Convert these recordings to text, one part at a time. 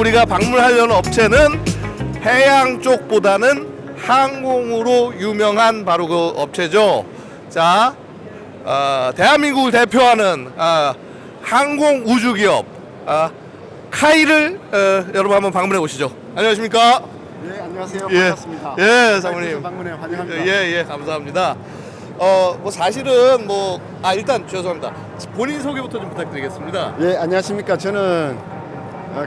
우리가 방문하려는 업체는 해양 쪽보다는 항공으로 유명한 바로 그 업체죠. 자, 어, 대한민국을 대표하는 아, 항공 우주 기업 아, 카이를 어, 여러분 한번 방문해 보시죠. 안녕하십니까? 네, 안녕하세요. 예. 반갑습니다. 예, 사모님. 방문에 환영합니다. 예, 예, 감사합니다. 어, 뭐 사실은 뭐, 아, 일단 죄송합니다. 본인 소개부터 좀 부탁드리겠습니다. 예, 안녕하십니까. 저는 어,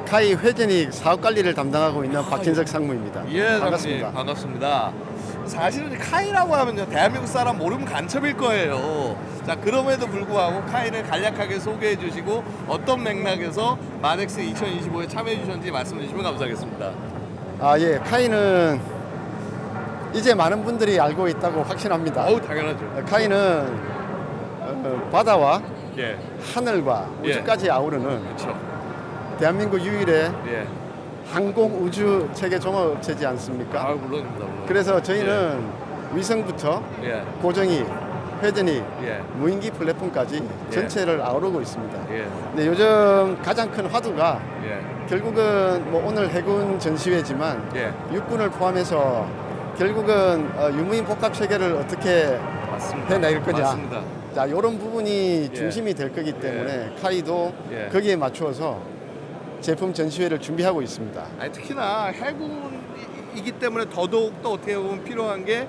카이 회전익 사업 관리를 담당하고 있는 박진석 상무입니다. 아, 예, 반갑습니다. 반갑습니다. 반갑습니다. 사실은 카이라고 하면요, 대한민국 사람 모르면 간첩일 거예요. 자, 그럼에도 불구하고 카이를 간략하게 소개해 주시고 어떤 맥락에서 마넥스 2025에 참여해 주셨는지 말씀해 주시면 감사하겠습니다. 아, 예, 카이는 이제 많은 분들이 알고 있다고 확신합니다. 어우, 당연하죠. 어, 카이는 어, 바다와 예, 하늘과 예. 우주까지 아우르는 그렇죠. 대한민국 유일의 예. 항공 우주 체계 종합 업체지 않습니까? 아, 물론입니다. 물론. 그래서 저희는 위성부터 예, 고정이, 회전이, 예, 무인기 플랫폼까지 예. 전체를 아우르고 있습니다. 예, 네, 요즘 가장 큰 화두가 예, 결국은 뭐 오늘 해군 전시회지만 예. 육군을 포함해서 결국은 어, 유무인 복합 체계를 어떻게 맞습니다. 해낼 거냐. 맞습니다. 자 이런 부분이 예. 중심이 될 거기 때문에 카이도 예. 거기에 맞추어서 제품 전시회를 준비하고 있습니다. 아니 특히나 해군이기 때문에 더더욱 또 어떻게 보면 필요한 게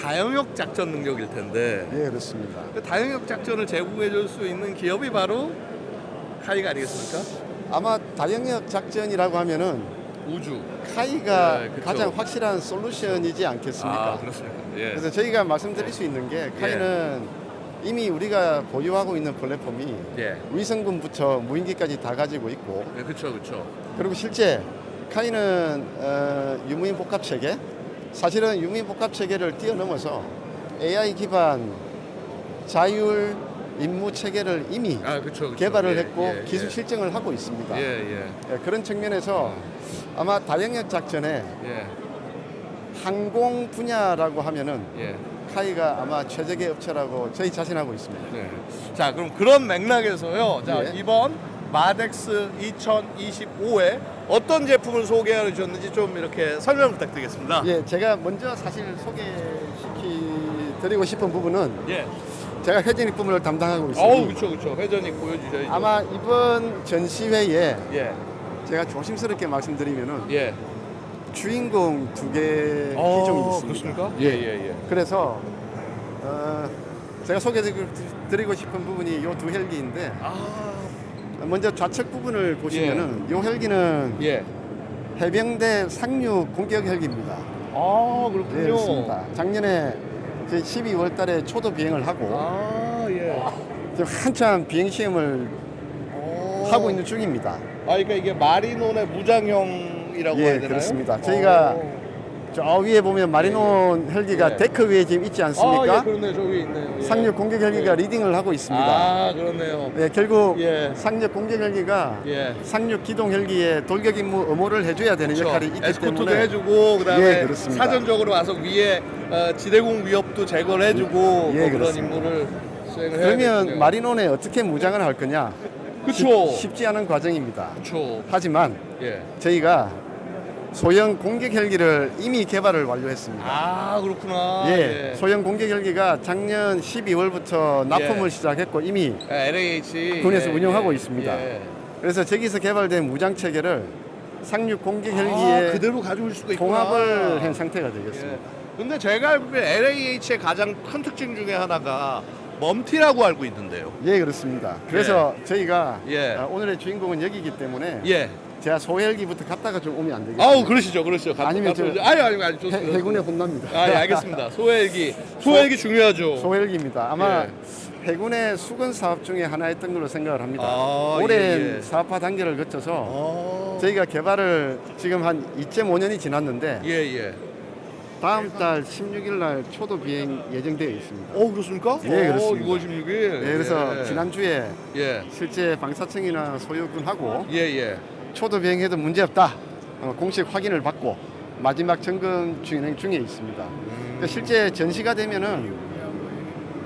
다영역 작전 능력일 텐데 예 그렇습니다. 그 다영역 작전을 제공해 줄 수 있는 기업이 바로 카이가 아니겠습니까? 아마 다영역 작전이라고 하면은 우주. 카이가 네, 그쵸. 가장 확실한 솔루션이지 않겠습니까? 아 그렇습니까? 예. 그래서 저희가 말씀드릴 수 있는 게 카이는 이미 우리가 보유하고 있는 플랫폼이 예. 위성군부터 무인기까지 다 가지고 있고 네, 그렇죠, 그렇죠. 그리고 실제 카이는 어, 유무인 복합 체계 사실은 유무인 복합 체계를 뛰어넘어서 AI 기반 자율 임무 체계를 이미 아 그렇죠, 그렇죠. 개발을 예, 했고 예, 기술 예. 실증을 하고 있습니다. 예, 예, 예, 그런 측면에서 아마 다영역 작전에 예, 항공 분야라고 하면은 예. 카이가 아마 최적의 업체라고 저희 자신하고 있습니다. 네. 자, 그럼 그런 맥락에서요. 자, 예. 이번 마덱스 2025에 어떤 제품을 소개해 주셨는지 좀 이렇게 설명 부탁드리겠습니다. 예, 제가 먼저 사실 소개시키 드리고 싶은 부분은 예. 제가 회전익 부문을 담당하고 어우, 있습니다. 그렇죠, 그렇죠. 회전이 보여주셔야죠. 아마 이번 전시회에 예, 제가 조심스럽게 말씀드리면은 예. 주인공 두개 기종이 있습니다. 그렇습니까? 예, 예, 예. 그래서 어, 제가 소개드리고 싶은 부분이 이 두 헬기인데 아, 먼저 좌측 부분을 보시면은 이 헬기는 예. 해병대 상륙 공격 헬기입니다. 아, 그렇군요. 네, 그렇습니다. 작년에 12월 달에 초도 비행을 하고 아, 예. 지금 한참 비행 시험을 오. 하고 있는 중입니다. 아, 그러니까 이게 마리논의 무장형 이라고 예, 해야 되나요? 그렇습니다. 저희가 오. 저 위에 보면 마리논 헬기가 예. 데크 위에 지금 있지 아, 않습니까? 예, 그렇네요. 저기 있네요. 예. 상륙 공격 헬기가 예. 리딩을 하고 있습니다. 아, 그렇네요. 네, 결국 예. 상륙 공격 헬기가 예. 상륙 기동 헬기에 돌격 임무 의무를 해줘야 되는 그렇죠. 역할이 있기 에스코트도 때문에 해주고 그다음에 예. 사전적으로 와서 위에 어, 지대공 위협도 제거를 해주고 예, 뭐 그런. 임무를 수행을 그러면. 마리논에 어떻게 무장을 할 거냐? 쉽- 쉽지 않은 과정입니다. 그렇죠. 하지만 예. 저희가 소형 공격 헬기를 이미 개발을 완료했습니다. 아 그렇구나. 예, 소형 공격 헬기가 작년 12월부터 납품을 예. 시작했고 이미 예, LAH 군에서 예, 운영하고 예, 있습니다. 예. 그래서 저기서 개발된 무장 체계를 상륙 공격 아, 헬기에 그대로 가져올 수가 있구나. 통합을 한 상태가 되겠습니다. 예. 근데 제가 알고 있는 LAH의 가장 큰 특징 중에 하나가 멈티라고 알고 있는데요. 예, 그렇습니다. 그래서 저희가 예. 아, 오늘의 주인공은 여기이기 때문에 예. 제가 소헬기부터 갔다가 좀 오면 안 되겠습니다. 아우 그러시죠, 그러시죠. 가- 아니면 저- 아니 아니 아니 좋습니다. 해, 해군에 혼납니다. 아, 예, 알겠습니다. 소헬기. 소헬기 중요하죠. 소헬기입니다. 아마 예. 해군의 수건 사업 중에 하나였던 걸로 생각을 합니다. 아, 오랜 예, 예. 사업화 단계를 거쳐서 아. 저희가 개발을 지금 한 2.5년이 지났는데 예, 예. 다음 달 16일 날 초도 비행 예정되어 있습니다. 어, 그렇습니까? 예, 그렇습니다. 6월 16일. 네, 그래서 지난주에 예. 실제 방사청이나 소유군하고 예, 예. 초도 비행해도 문제없다 어, 공식 확인을 받고 마지막 점검 진행 중에 있습니다. 음. 그러니까 실제 전시가 되면은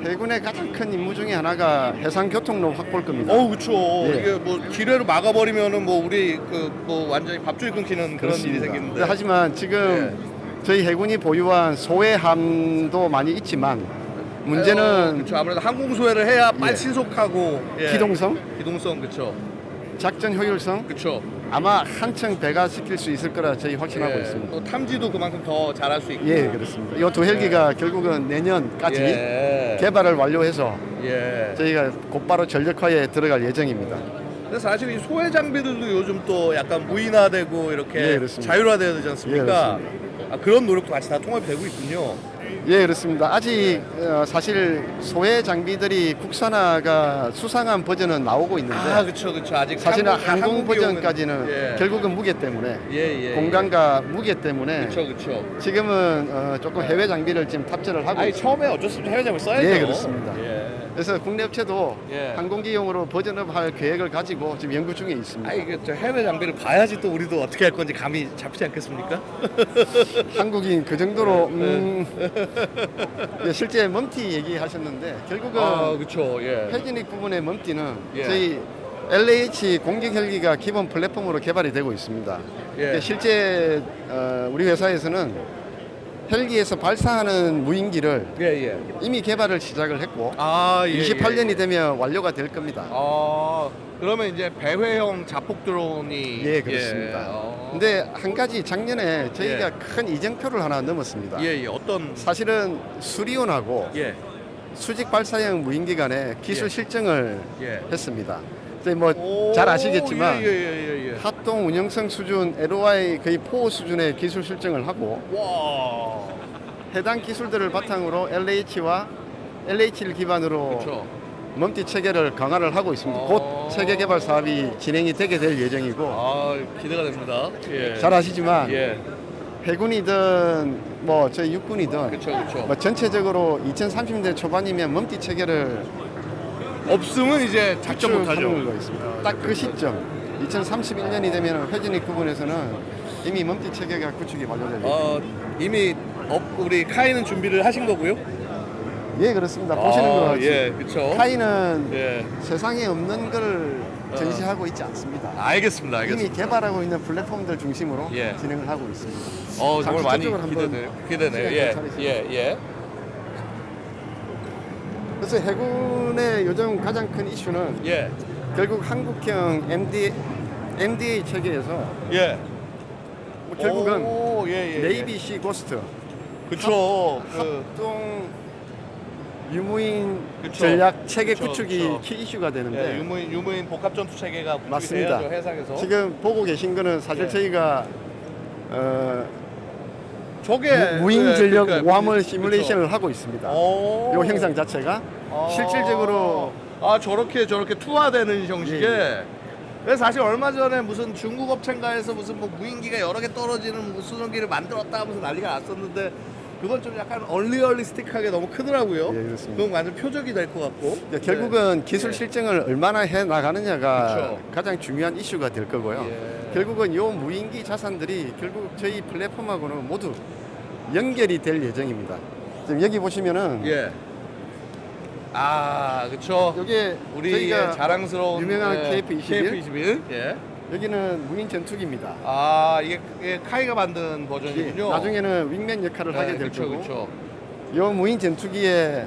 해군의 가장 큰 임무 중에 하나가 해상 교통로 확보일 겁니다. 어우 그쵸 예. 이게 뭐 기뢰로 막아버리면은 뭐 우리 그 뭐 완전히 밥줄이 끊기는 그런 일이 생기는데 네, 하지만 지금 저희 해군이 보유한 소해함도 많이 있지만 문제는 그렇죠 아무래도 항공 소외를 해야 빨리 예. 신속하고 예. 기동성, 기동성 그쵸 작전 효율성 그쵸 아마 한층 배가시킬 수 있을 거라 저희 확신하고 예. 있습니다. 또 탐지도 그만큼 더 잘할 수 있고 예, 그렇습니다. 이 두 헬기가 결국은 내년까지 예. 개발을 완료해서 예. 저희가 곧바로 전력화에 들어갈 예정입니다. 근데 사실 이 소외 장비들도 요즘 또 약간 무인화되고 이렇게 예. 자율화되어야 되지 않습니까? 예. 아, 그런 노력도 같이 다 통합이 되고 있군요. 예, 그렇습니다. 아직 어, 사실 소해 장비들이 국산화가 수상한 버전은 나오고 있는데 아, 그렇죠, 그렇죠. 아직 사실은 항공- 항공 항공 버전까지는 비용은- 예. 결국은 무게 때문에 예, 예. 공간과 무게 때문에 그렇죠, 그렇죠. 지금은 어, 조금 해외 장비를 지금 탑재를 하고 아니 있습니다. 처음에 어쩔 수 없이 해외 장비 써야죠. 예, 그렇습니다. 예. 그래서 국내 업체도 예. 항공기용으로 버전업할 계획을 가지고 지금 연구 중에 있습니다. 아 이게 저 해외 장비를 봐야지 또 우리도 어떻게 할 건지 감이 잡히지 않겠습니까? 한국인 그 정도로 네. 음, 예, 실제 멈티 얘기하셨는데 결국은 아, 그렇죠. 예. 패지닉 부분의 멈티는 예. 저희 LH 공격 헬기가 기본 플랫폼으로 개발이 되고 있습니다. 예. 실제 어, 우리 회사에서는 헬기에서 발사하는 무인기를 예, 예. 이미 개발을 시작을 했고 아, 예. 28년이 되면 완료가 될 겁니다. 아, 그러면 이제 배회형 자폭 드론이 예, 그렇습니다. 어. 근데 한 가지 작년에 저희가 예. 큰 이정표를 하나 넘었습니다. 예, 예. 어떤 사실은 수리온하고 예. 수직 발사형 무인기 간의 기술 예. 실증을 예. 했습니다. 저희 뭐 오, 잘 아시겠지만 예, 예, 예, 예, 예. 합동 운영성 수준 LOI 거의 포 수준의 기술 실증을 하고 와. 해당 기술들을 바탕으로 LH와 LH를 기반으로 그렇죠. 멈티 체계를 강화를 하고 있습니다. 어. 곧 체계 개발 사업이 진행이 되게 될 예정이고 아, 기대가 됩니다. 예. 잘 아시지만 예. 해군이든 뭐 저희 육군이든 그렇죠, 그렇죠. 뭐 전체적으로 2030년 초반이면 멈티 체계를 없으면 이제 작전 못 하죠. 하는 거 있습니다. 딱 그 시점 2031년이 되면 회진익 부분에서는 이미 멈티 체계가 구축이 완료될 예정입니다. 어, 이미 업, 우리 카이는 준비를 하신 거고요. 예 그렇습니다. 보시는 것 같이 예, 그렇죠. 카이는 예. 세상에 없는 걸 전시하고 있지 않습니다. 알겠습니다. 이미 알겠습니다. 개발하고 있는 플랫폼들 중심으로 예. 진행을 하고 있습니다. 어, 정말 잠시 많이 저쪽으로 한번 기대돼요. 기대네요. 시간 예. 괜찮으시죠? 예, 예. 그래서 해군의 요즘 가장 큰 이슈는 예. 결국 한국형 MD, MDA 체계에서 예. 뭐 결국은 오, 예, 예. 네이비 시 고스트 그쵸. 그, 합동 유무인 그쵸. 전략 체계 그쵸, 구축이 그쵸. 키 이슈가 되는데 예, 유무인 유무인 복합 전투 체계가 구축이 맞습니다. 돼야죠, 해상에서. 지금 보고 계신 거는 사실 예. 저희가 어, 저게 무- 무인 예, 전력 그러니까 모함을 그쵸. 시뮬레이션을 하고 있습니다. 오. 요 행상 자체가 아. 실질적으로 아 저렇게 저렇게 투하되는 형식의 예, 그래서 사실 얼마 전에 무슨 중국 업체인가에서 무슨 뭐 무인기가 여러 개 떨어지는 뭐 수송기를 만들었다 하면서 난리가 났었는데 그건 좀 약간 얼리얼리스틱하게 너무 크더라고요. 예, 그렇습니다. 그건 완전 표적이 될 것 같고. 이제 결국은 기술 예. 실증을 얼마나 해 나가느냐가 그쵸. 가장 중요한 이슈가 될 거고요. 예. 결국은 요 무인기 자산들이 결국 저희 플랫폼하고는 모두 연결이 될 예정입니다. 지금 여기 보시면은 예. 아 그렇죠. 여기에 우리의 저희가 자랑스러운 유명한 예, KF-21 KF-21. 예. 여기는 무인 전투기입니다. 아 이게, 이게 카이가 만든 예, 버전이군요. 나중에는 윙맨 역할을 하게 될 거고 그렇죠. 요 무인 전투기에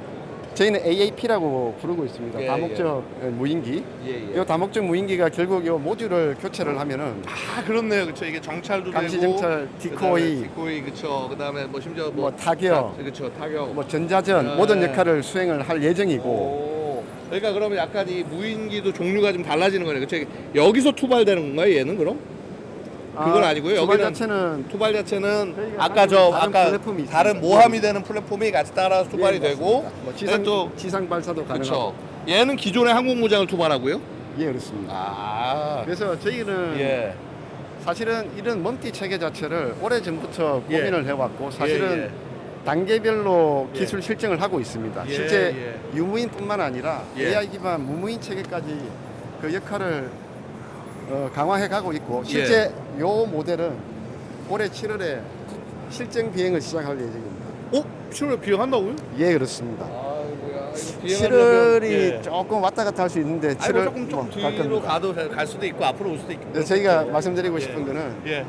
저희는 AAP라고 부르고 있습니다. 예, 다목적 무인기. 예, 예. 요 다목적 무인기가 결국 요 모듈을 교체를 하면은 아 그렇네요, 그렇죠. 이게 정찰도 감시 되고, 정찰, 디코이, 디코이, 그렇죠. 그다음에 뭐 심지어 뭐, 뭐 타격, 그렇죠, 타격. 뭐 전자전 예. 모든 역할을 수행을 할 예정이고 오, 그러니까 그러면 약간 이 무인기도 종류가 좀 달라지는 거네요. 그렇죠. 여기서 투발되는 건가요, 얘는 그럼? 그건 아 니고요. 두발 여기는 자체는 투발 자체는 저희가 아까 저 다른 아까 플랫폼이 다른 있습니다. 모함이 되는 플랫폼이 같이 따라서 투발이 예, 되고, 맞습니다. 뭐 지상 또 지상 발사도 가능하고. 얘는 기존의 항공무장을 투발하고요. 예 그렇습니다. 아, 그래서 저희는 예, 사실은 이런 멈티 체계 자체를 오래 전부터 예. 고민을 해왔고 사실은 예, 단계별로 예. 기술 실증을 하고 있습니다. 예, 실제 예. 유무인뿐만 아니라 예. AI 기반 무무인 체계까지 그 역할을 어, 강화해 가고 있고 실제 예. 요 모델은 올해 7월에 실증 비행을 시작할 예정입니다. 어? 7월에 비행한다고요? 예 그렇습니다. 아이고야. 7월이 예. 조금 왔다 갔다 할 수 있는데 아니 7월 뭐 조금 좀뭐 뒤로 가깝니다. 가도 갈 수도 있고 앞으로 올 수도 있고. 네, 저희가 말씀드리고 싶은 거는 예.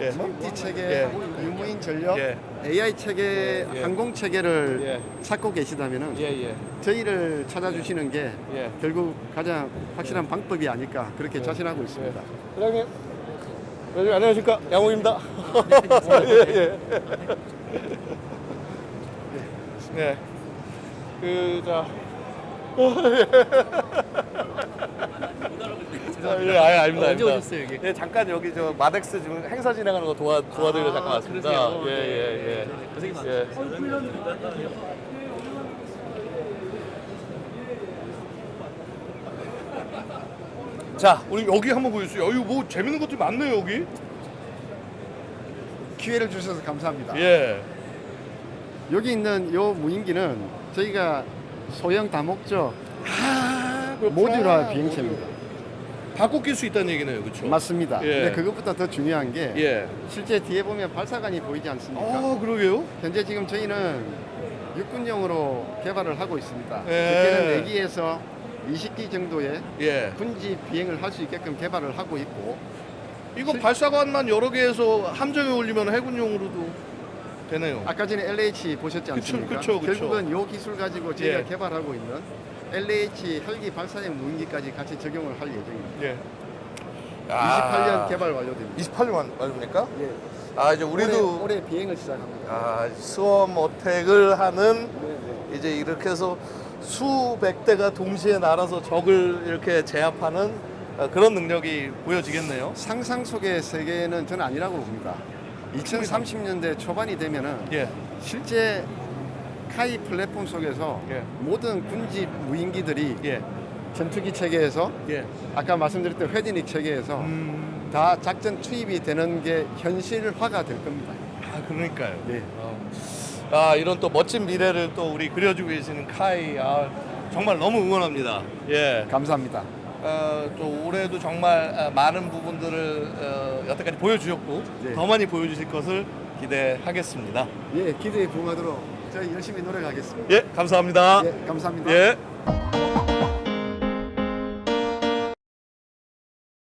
예. multi 체계, 예. 유무인 전력, 예. AI 체계, 예. 항공 체계를 예. 찾고 계시다면은 예, 예. 저희를 찾아주시는 게 예. 결국 가장 확실한 방법이 아닐까 그렇게 자신하고 있습니다. 회장님. 회장님 안녕하십니까? 양호입니다. 예, 예. 네. 그, 자. 아, 예, 아예 아닙니다. 언제 아닙니다. 오셨어요, 여기? 네, 잠깐 여기 저 마덱스 지금 행사 진행하는 거 도와 도와드리러 잠깐 왔습니다. 그러세요? 예, 예, 예. 고생이 예. 자, 우리 여기 한번 보여주세요. 여기 뭐 재밌는 것들이 많네요, 여기. 기회를 주셔서 감사합니다. 예. 여기 있는 요 무인기는 저희가 소형 다목적 아, 모듈화 비행체입니다. 바꿔 낄 수 있다는 얘기네요, 그렇죠? 맞습니다. 예. 근데 그것보다 더 중요한 게 예. 실제 뒤에 보면 발사관이 보이지 않습니까? 아, 그러게요. 현재 지금 저희는 육군용으로 개발을 하고 있습니다. 예. 적게는 4기에서 20기 정도의 예. 군지 비행을 할 수 있게끔 개발을 하고 있고 이거 실- 발사관만 여러 개에서 함정에 올리면 해군용으로도 되네요. 아까 전에 LH 보셨지 않습니까? 그쵸, 그쵸. 결국은 이 기술 가지고 저희가 예. 개발하고 있는 LH 헬기 발사형 무인기까지 같이 적용을 할 예정입니다. 예. 28년 개발 완료됩니다. 28년 맞습니까? 예. 아, 이제 우리도 올해, 올해 비행을 시작합니다. 아, 수험 어택을 하는 네, 네. 이제 이렇게 해서 수백 대가 동시에 날아서 적을 이렇게 제압하는 어, 그런 능력이 보여지겠네요. 상상 속의 세계는 저는 아니라고 봅니다. 2030년대 초반이 되면은 예. 실제 카이 플랫폼 속에서 예. 모든 군지 무인기들이 예. 전투기 체계에서 예. 아까 말씀드렸던 회디닉 체계에서 음. 다 작전 투입이 되는 게 현실화가 될 겁니다. 아, 그러니까요. 네. 어. 아, 이런 또 멋진 미래를 또 우리 그려주고 계시는 카이. 아, 정말 너무 응원합니다. 예. 감사합니다. 어, 또 올해도 정말 어, 많은 부분들을 어, 여태까지 보여주셨고 네. 더 많이 보여주실 것을 기대하겠습니다. 예, 기대에 부응하도록 저희 열심히 노력하겠습니다. 예, 감사합니다. 예, 감사합니다. 예.